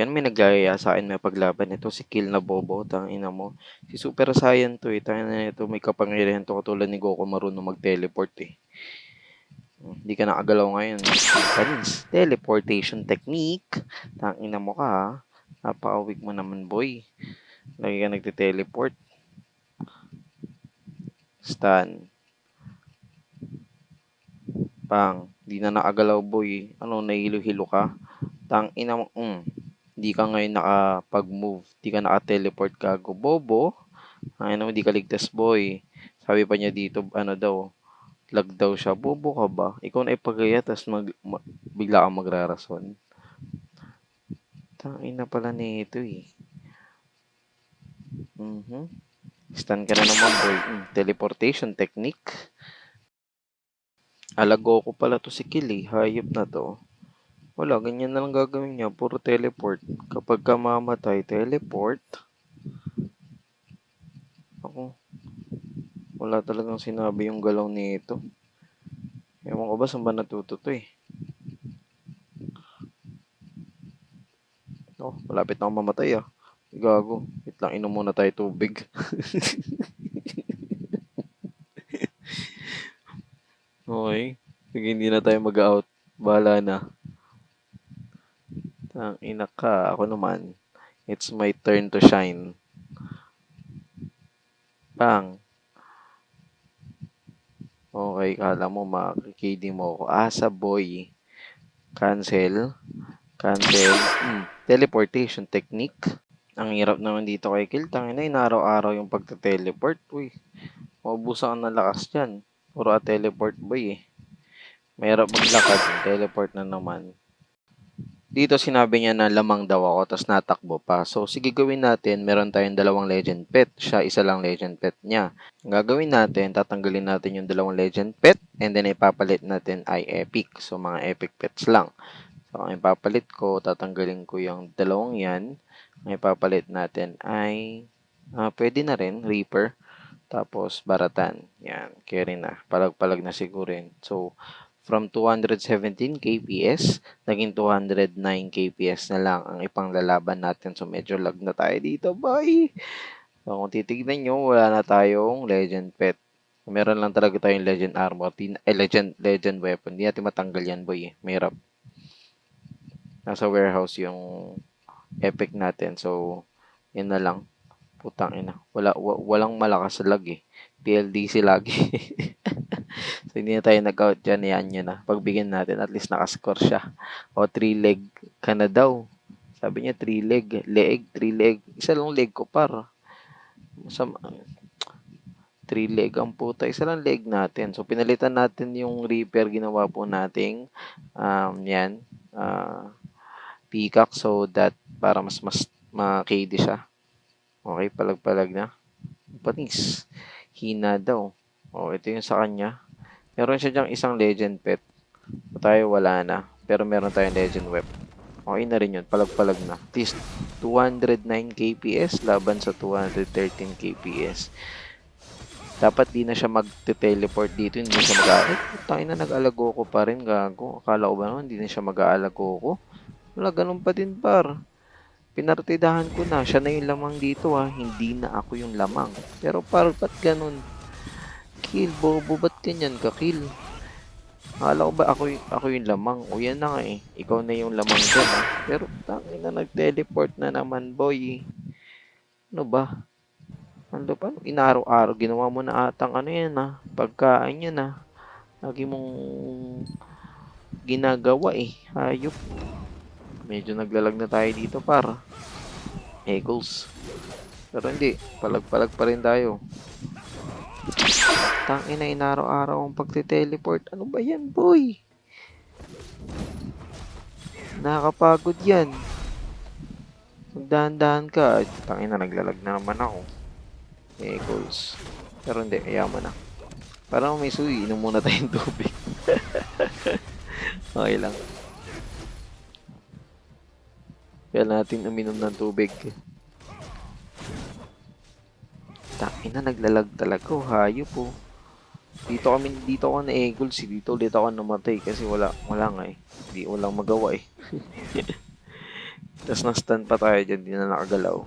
Yan, may naggaya sa akin may paglaban. Ito si Kill na Bobo, tangina mo. Si Super Saiyan to eh. Tangina na may kapangyarihan to katulad ni Goku marunong mag-teleport eh. Hmm, Hindi ka nakagalaw ngayon. Panis. Teleportation technique. Tangina mo ka ha. Napaka-weak mo naman boy. Lagi ka nagte-teleport. Stun. Pang. Di na nakagalaw boy. Ano, nahilo-hilo ka. Tang ina mo. Mm. Hindi ka ngayon nakapag-move. Hindi ka naka-teleport gago. Bobo. Ay naman, di ka ligtas boy. Sabi pa niya dito, ano daw, lag daw siya. Bobo ka ba? Ikaw na ipagaya, tapos mag, ma- bigla kang magrarason. Tangin na pala nito eh. Mhm. Stun ka na naman boy. Mm, teleportation technique. Alago ko pala to si Kili. Hayop na to. Wala, ganyan na lang gagawin niya. Puro teleport. Kapag ka mamatay, teleport. Ako. Wala talagang sinabi yung galaw nito. Ewan ko ba saan ba natuto to eh. Oh, malapit na akong mamatay ah. Gago. Wait lang, inom muna tayo tubig. okay. Sige, hindi na tayo mag-out. Bahala na. Tang ina ka. Ako naman. It's my turn to shine. Bang. Okay, kala mo makikidi mo ako. Asa boy. Cancel. Cancel. Hmm. Teleportation technique. Ang hirap naman dito kay Kill. Tangina, inaraw-araw yung pagta-teleport. Uy, maubusan ka ng lakas dyan. Puro a teleport boy eh. Mahirap maglakad. Teleport na naman. Dito sinabi niya na lamang daw ako tapos natakbo pa. So sige gawin natin. Meron tayong dalawang legend pet. Siya isa lang legend pet niya. Ang gagawin natin, tatanggalin natin yung dalawang legend pet and then ipapalit natin ay epic. So mga epic pets lang. So ang ipapalit ko, tatanggalin ko yung dalawang yan. Ang ipapalit natin ay ah, pwede na rin, Reaper. Tapos Baratan. Yan, carry na. Palag-palag na siguro yun. So from 217 kps, naging 209 kps na lang ang ipanglalaban natin. So medyo lag na tayo dito, boy. So kung titignan nyo, wala na tayong legend pet. Meron lang talaga tayong legend armor, eh, legend legend weapon. Hindi natin matanggal yan, boy. Mahirap. Nasa warehouse yung epic natin. So, yun na lang. Putang ina. Wala, wa- walang malakas lag eh. PLDC lagi. so, hindi na tayo nag-out dyan. Yan yun na. Pagbigyan natin, at least nakascore siya. O, 3 leg ka na daw. Sabi niya, 3 leg. Leg, 3 leg. Isa lang leg ko par. Masama. 3 leg ang puta. Isa lang leg natin. So, pinalitan natin yung repair ginawa po nating um, yan. ah peacock so that para mas mas ma-KD siya. Okay, palag-palag na. Panis. Hina daw. Oh, ito yung sa kanya. Meron siya diyang isang legend pet. So, tayo wala na. Pero meron tayong legend web. Okay na rin yun. Palag-palag na. At least 209 kps laban sa 213 kps. Dapat di na siya mag-teleport dito. Hindi siya mag- Eh, tayo na nag-alago ko pa rin. Gago. Akala ko ba naman hindi na siya mag-aalago ko? Wala, ganun pa din par. Pinartidahan ko na. Siya na yung lamang dito ha. Hindi na ako yung lamang. Pero par, ba't ganun? Kill, bobo, ba't ganyan ka, kill? Akala ko ba ako, ako yung lamang? O yan na nga eh. Ikaw na yung lamang dyan ha. Pero tangin na nag-teleport na naman, boy. Ano ba? Ano ba? Inaraw-araw. Ginawa mo na atang ano yan ha. Pagkain yan ha. Lagi mong ginagawa eh. Hayop. Medyo naglalag na tayo dito par. Eagles. Pero hindi. Palag-palag pa rin tayo. Tangina inaraw-araw ang pagte-teleport. Ano ba yan, boy? Nakakapagod yan. Magdahan-dahan ka. Tangina, naglalag na naman ako. Eagles. Pero hindi, kaya mo na. Parang may suy, inom muna tayong tubig. okay lang. Kaya natin uminom ng tubig. Tangina, naglalag talaga. Oh, hayop po. Dito kami, dito ako na eagles. eh. Dito ulit ako namatay kasi wala, wala nga eh. Hindi, walang magawa eh. Tapos na-stun pa tayo dyan, di na nakagalaw.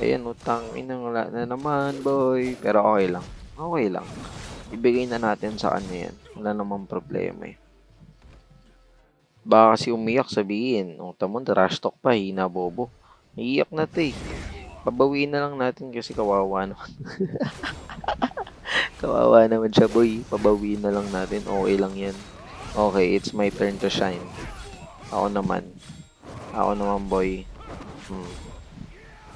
Ayan, utang inang wala na naman, boy. Pero okay lang. Okay lang. Ibigay na natin sa kanya yan. Wala namang problema eh. Baka kasi umiyak sabihin, o tamo, trash talk pa, hina bobo. Iiyak na eh. Pabawiin na lang natin kasi kawawa naman. kawawa naman siya, boy. Pabawiin na lang natin. Okay lang yan. Okay, it's my turn to shine. Ako naman. Ako naman, boy. Hmm.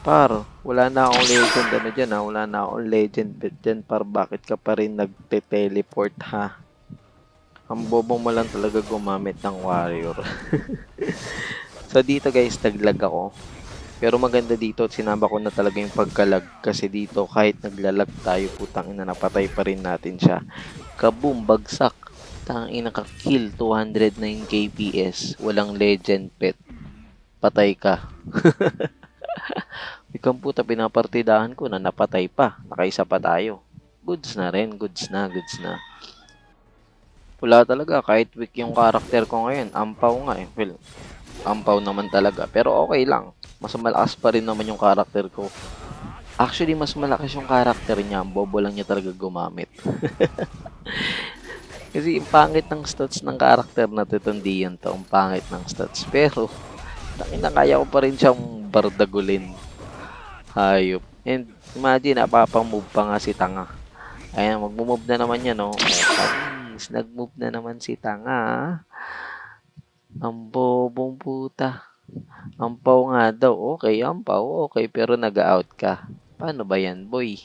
Par, wala na akong legend ano dyan ha. Wala na akong legend bet dyan. Par, bakit ka pa rin nagte-teleport ha? Ang bobong mo lang talaga gumamit ng warrior. so dito guys, naglag ako. Pero maganda dito, sinama ko na talaga yung pagkalag. Kasi dito, kahit naglalag tayo, putang ina, napatay pa rin natin siya. Kaboom, bagsak. Tang ina ka kill 209 KPS. Walang legend pet. Patay ka. Ikang puta, pinapartidahan ko na napatay pa. Nakaisa pa tayo. Goods na rin, goods na, goods na. Wala talaga, kahit weak yung karakter ko ngayon. Ampaw nga eh. Well, ampaw naman talaga. Pero okay lang. Mas malakas pa rin naman yung karakter ko. Actually, mas malakas yung karakter niya. Ang bobo lang niya talaga gumamit. Kasi ang pangit ng stats ng karakter na Dion to. Ang pangit ng stats. Pero, na kaya ko pa rin siyang bardagulin. Hayop. And imagine, napapamove pa nga si Tanga. Ayan, mag-move na naman yan, no? Nag-move na naman si Tanga. Ang bobong puta. Ampaw nga daw. Okay, ampaw. Okay, pero nag-out ka. Paano ba yan, boy?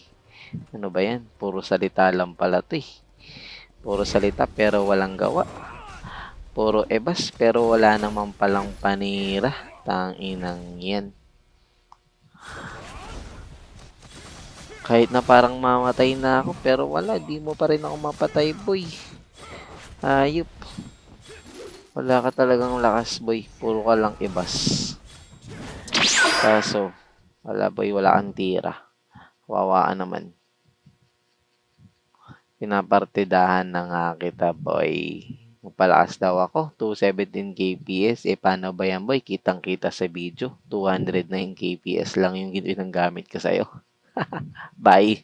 Ano ba yan? Puro salita lang pala to eh. Puro salita pero walang gawa. Puro ebas pero wala naman palang panira. Tanginang yan. Kahit na parang mamatay na ako pero wala. Di mo pa rin ako mapatay boy. Ayop. Wala ka talagang lakas boy. Puro ka lang ibas. Kaso, wala boy. Wala kang tira. Wawaan naman. Pinapartidahan na nga kita, boy. Magpalakas daw ako. 217 KPS. Eh, paano ba yan, boy? Kitang-kita sa video. 209 KPS lang yung ginagamit ko sa'yo. Bye.